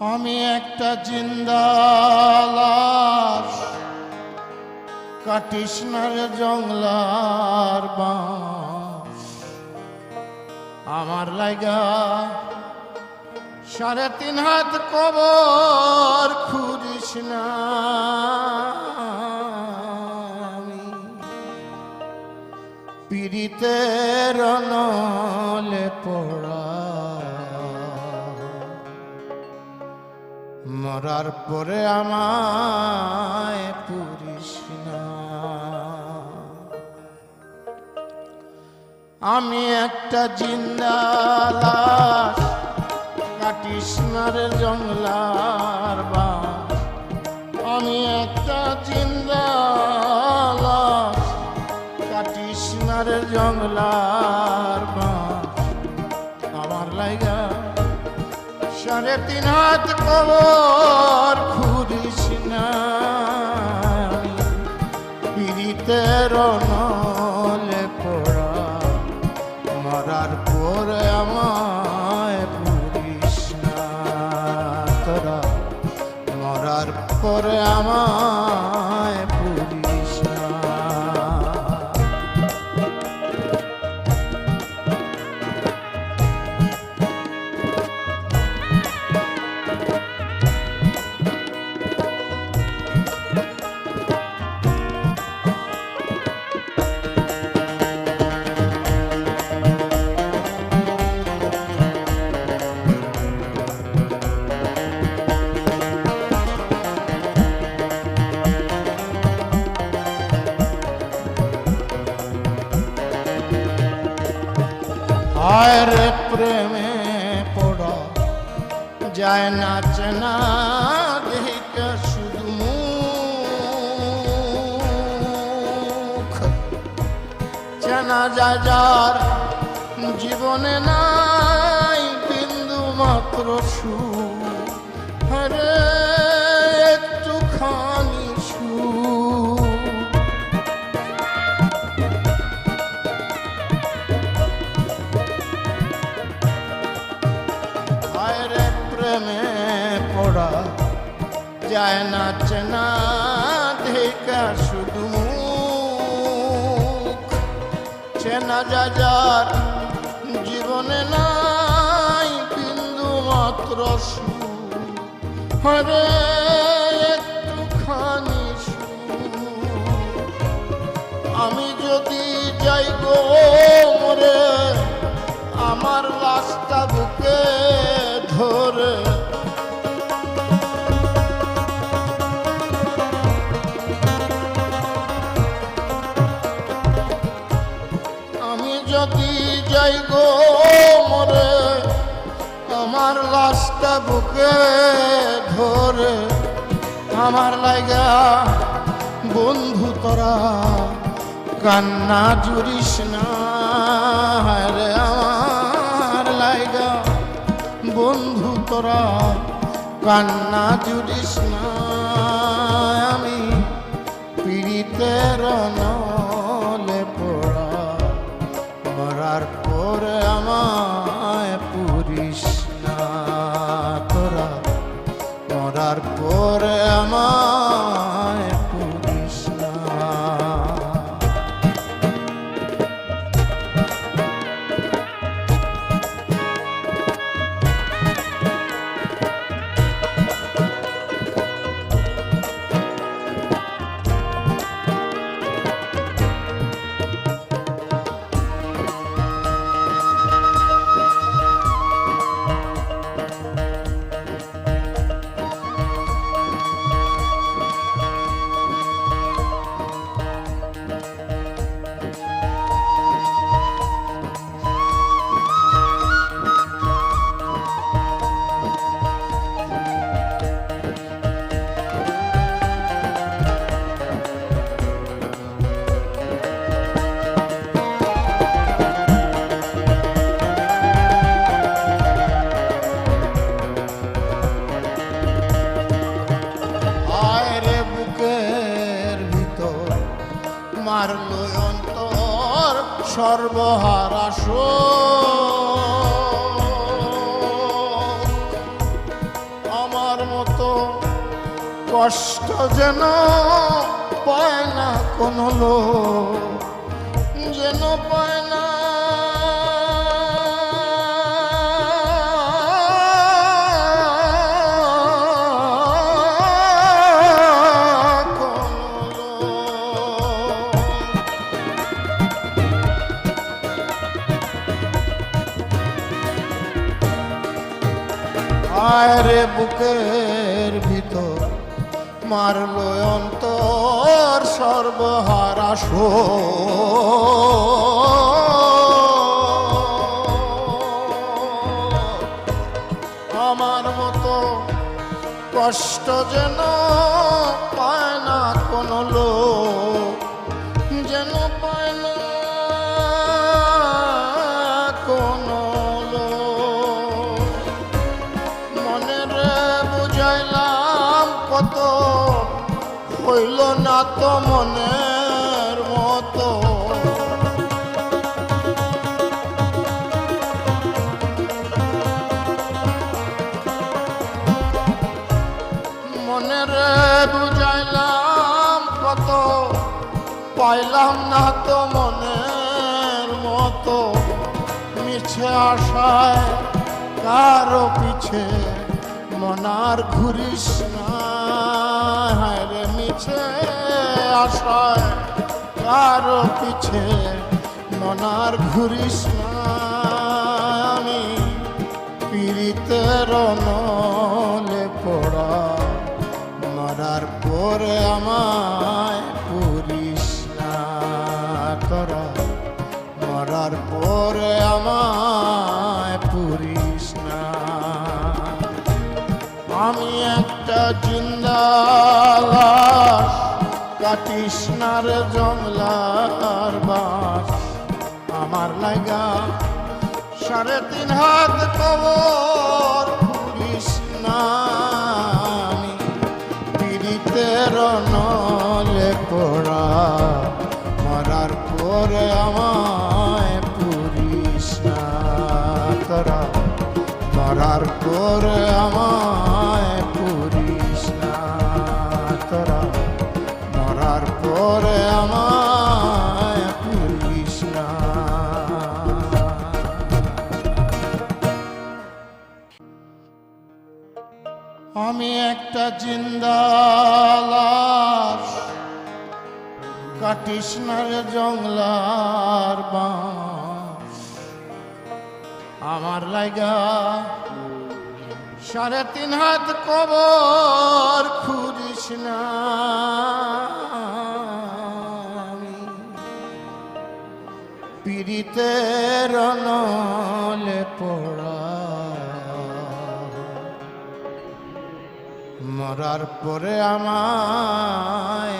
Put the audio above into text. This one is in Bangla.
আমি একটা জিন্দালাস কাটিস জংলার বাঁশ। আমার লাগা সাড়ে তিন হাত কবর খুঁড়িস না। আমি পীড়িতের নলে পড়া মরার পরে আমায় পুরিস না। আমি একটা জিন্দা লাশ, কাটিস জংলার বাস। আমি একটা জিন্দা লাশ, কাটিস জংলার বাস। আমার লাইগা সাড়ে তিন হাত কবর খুঁড়িস না পড়া মরার পরে আমায় পুরিস না মরার পরে আমায় পুরিস হায় রে প্রেমে পড়া। যায় না চেনা দেহিকা শুধু মুখ। চেনা যায় যার জীবনে নাই বিন্দু মাত্র সুখ। হরে যায় না চেনা ঢেকা শুধু চেনা যা যার জীবনে নাই বিন্দু মাত্র হরে একটুখানি আমি যদি যাই গো মরে আমার লাশটা বুকে ধরে যদি যাই গো মরে, আমার লাশটা বুকে ধরে, আমার লাগা বন্ধু তোরা কান্না জুরিস না রে, আমার লাইগা বন্ধু তোরা কান্না জুরিস না, আমি পীড়িতের নলে মরার পরে কষ্ট যেন পায় না কোনো লোক যেন পায় না লোক। আরে বুকের ভিতর মারলো অন্তর সর্বহারা শো আমার মতো কষ্ট যেন পায় না কোনো লোক, যেন পায় না কোনো লোক। মনে রে বুঝাইলাম কত হইল না তো মনের মতো। মনে রে বুঝাইলাম কত, পাইলাম না তো মনের মতো। মিছে আশায় কারও পিছে মনার ঘুরিস না। আশায় কারও পিছে মনার ঘুরিস আমি পীড়িতের নলে পড়া মরার পরে আমায় পুরিস না তোরা। মরার পরে আমায় পুরিস না। আমি একটা জিন্দালাস কাটিস না রে জংলার বাস। আমার লাগা সাড়ে তিন হাত কবর কৃষ্ণ পীড়িতের নলে পরে আমায় না। আমি একটা জিন্দালাস কাটিস না রে জংলার বাঁশ। আমার লাগা সাড়ে তিন হাত কবর খুঁজিস না। পীড়িতের নলে পড়া। মরার পরে আমায়